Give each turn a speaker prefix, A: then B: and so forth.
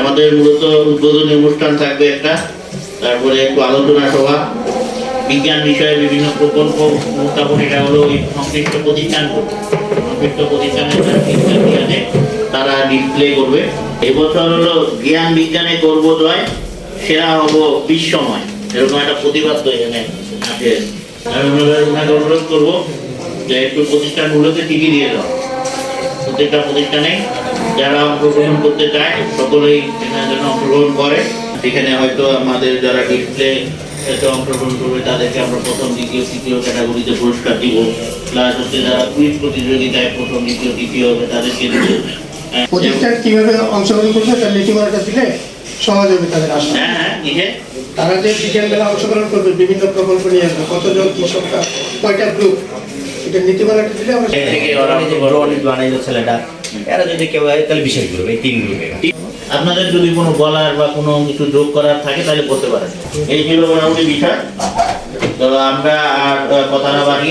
A: আমাদের মূলত উদ্বোধনী অনুষ্ঠান থাকবে একটা, তারপরে একটু আলোচনা সভা, বিজ্ঞান বিষয়ে বিভিন্ন প্রকল্প উত্থাপন এটা হলো ওই সংশ্লিষ্ট প্রতিষ্ঠান সংশ্লিষ্ট প্রতিষ্ঠানের তারা ডিসপ্লে করবে। এবছর হলো জ্ঞান বিজ্ঞানে গর্বোদয় সেরা হব বিশ্বময়। এরকম একটা প্রতিবাদ তো এখানে আছে। আমি ওনাকে অনুরোধ করব যে একটু প্রতিষ্ঠানগুলোকে টিভি দিয়ে দাও। প্রত্যেকটা প্রতিষ্ঠানে যারা অংশগ্রহণ করতে চায়, সকলেই এখানে যেন অংশগ্রহণ করে। এখানে হয়তো আমাদের যারা ডিসপ্লে এতে অংশগ্রহণ করবে, তাদেরকে আমরা প্রথম, দ্বিতীয়, তৃতীয় ক্যাটাগরিতে পুরস্কার দিব। প্লাস হচ্ছে যারা কুইজ প্রতিযোগিতায় প্রথম, দ্বিতীয়, তৃতীয় হবে, তাদেরকে দিব।
B: প্রতিষ্ঠান কীভাবে অংশগ্রহণ করবে তার নীতিমালাটা দিলে?
A: হ্যাঁ হ্যাঁ
B: তারা যে বিজ্ঞান মেলা অংশগ্রহণ করবে বিভিন্ন প্রকল্প নিয়ে আসবে কতজন কি সংখ্যা কয়টা গ্রুপ এটা নীতিমালাটা দিলে আমরা
C: বানাইলো ছেলেটা এরা যদি কেউ হয় তাহলে বিশেষ গ্রুপ এই তিন গ্রুপে
A: আপনাদের যদি কোনো বলার বা কোনো কিছু যোগ করার থাকে তাহলে করতে পারেন। এই ছিল মোটামুটি বিষয় তো আমরা আর কথা না বাড়িয়ে